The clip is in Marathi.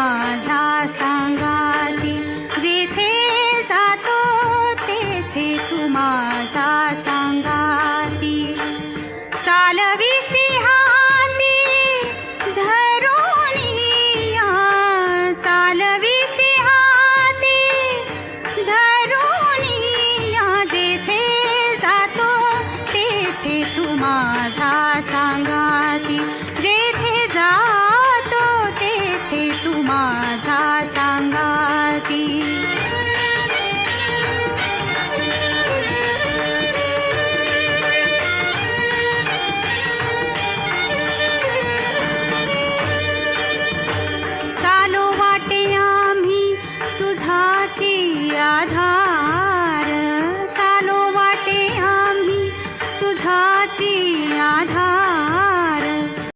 माझा सांगाती जिथे जातो तेथे तू माझा सांगाती. चालवी सिंहाती धरोणिया चालवी सिंहाती धरोणिया जेथे जातो तेथे तू माझा सांगाती. आधार